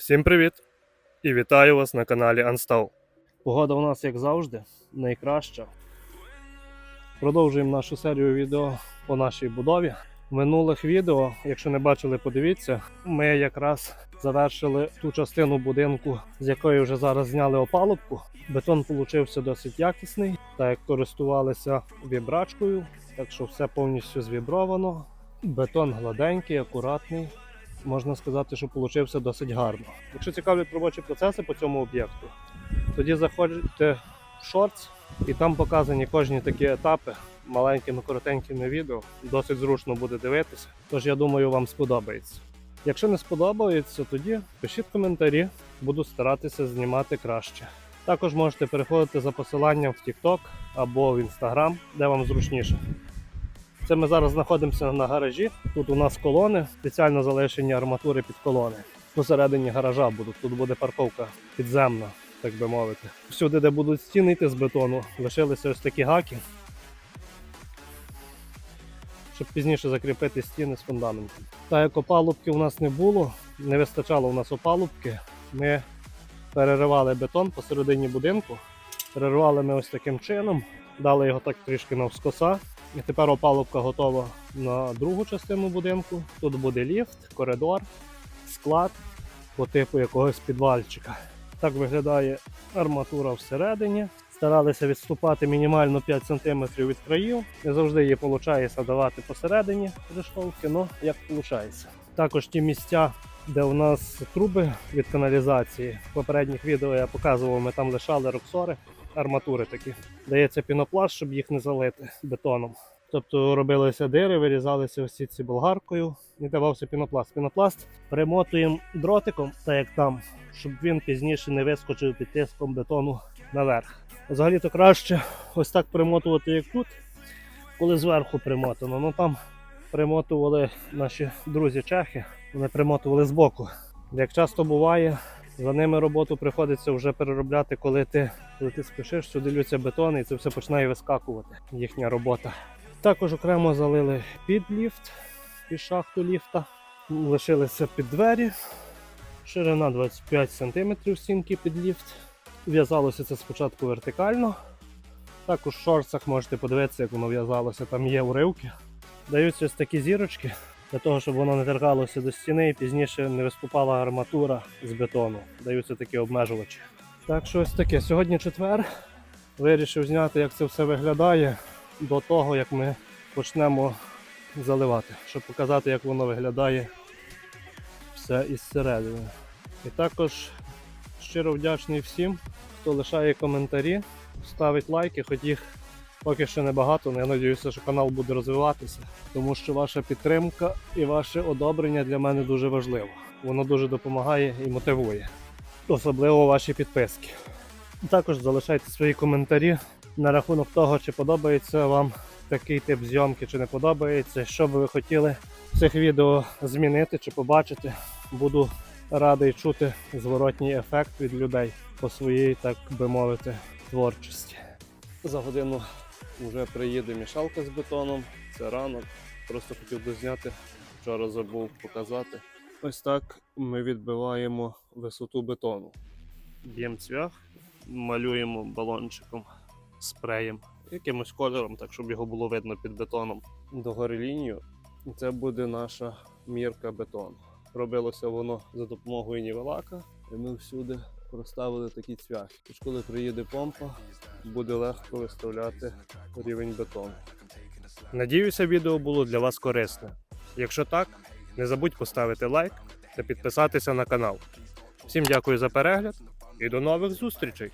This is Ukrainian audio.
Всім привіт! І вітаю вас на каналі Unstall. Погода у нас, як завжди, найкраща. Продовжуємо нашу серію відео по нашій будові. В минулих відео, якщо не бачили, подивіться, ми якраз завершили ту частину будинку, з якої вже зараз зняли опалубку. Бетон получився досить якісний, так як користувалися вібрачкою, так що все повністю звібровано. Бетон гладенький, акуратний можна сказати, що получився досить гарно. Якщо цікавлять робочі процеси по цьому об'єкту, тоді заходьте в шортс і там показані кожні такі етапи маленькими коротенькими відео. Досить зручно буде дивитися. Тож я думаю, вам сподобається. Якщо не сподобається, тоді пишіть коментарі, буду старатися знімати краще. Також можете переходити за посиланням в TikTok або в Instagram, де вам зручніше. Це ми зараз знаходимося на гаражі. Тут у нас колони, спеціально залишені арматури під колони. Посередині гаража будуть. Тут буде парковка підземна, так би мовити. Всюди, де будуть стіни йти з бетону, лишилися ось такі гаки. Щоб пізніше закріпити стіни з фундаментом. Так як опалубки у нас не було, не вистачало у нас опалубки, ми переривали бетон посередині будинку. Переривали ми ось таким чином, дали його так трішки навскоса. І тепер опалубка готова на другу частину будинку. Тут буде ліфт, коридор, склад по типу якогось підвальчика. Так виглядає арматура всередині. Старалися відступати мінімально 5 см від країв. Не завжди її виходить давати посередині рештовки, але як виходить. Також ті місця, де у нас труби від каналізації. В попередніх відео я показував, ми там лишали роксори, арматури такі. Дається пінопласт, щоб їх не залити бетоном. Тобто робилися дири, вирізалися ось ці болгаркою і давався пінопласт. Пінопласт примотуємо дротиком, так як там, щоб він пізніше не вискочив під тиском бетону наверх. Взагалі-то краще ось так примотувати, як тут, коли зверху примотано. Ну там примотували наші друзі чехи, вони примотували збоку. Як часто буває, за ними роботу приходиться вже переробляти, коли ти, коли ти спішиш, сюди лються бетон і це все починає вискакувати. Їхня робота. Також окремо залили під ліфт, під шахту ліфта. Лишилися під двері. Ширина 25 см стінки під ліфт. В'язалося це спочатку вертикально. Також в шорцах можете подивитися, як воно в'язалося, там є уривки. Даються ось такі зірочки для того, щоб воно не торкалося до стіни і пізніше не виступала арматура з бетону. Даються такі обмежувачі. Так що ось таке. Сьогодні четвер. Вирішив зняти, як це все виглядає до того, як ми почнемо заливати, щоб показати, як воно виглядає все із середини. І також щиро вдячний всім, хто лишає коментарі, ставить лайки, хоч їх поки що небагато, але я сподіваюся, що канал буде розвиватися, тому що ваша підтримка і ваше одобрення для мене дуже важливо. Воно дуже допомагає і мотивує, особливо ваші підписки. Також залишайте свої коментарі на рахунок того, чи подобається вам такий тип зйомки, чи не подобається, що би ви хотіли в цих відео змінити чи побачити. Буду радий чути зворотній ефект від людей по своїй, так би мовити, творчості. За годину вже приїде мішалка з бетоном. Це ранок. Просто хотів би зняти. Вчора забув показати. Ось так ми відбиваємо висоту бетону. Б'ємо цвях, малюємо балончиком, спреєм, якимось кольором, так щоб його було видно під бетоном. Догори лінію. Це буде наша мірка бетону. Робилося воно за допомогою нівелака, і ми всюди проставили такі цвяхи. Тож коли приїде помпа, буде легко виставляти рівень бетону. Надіюся, відео було для вас корисне. Якщо так, не забудь поставити лайк та підписатися на канал. Всім дякую за перегляд і до нових зустрічей!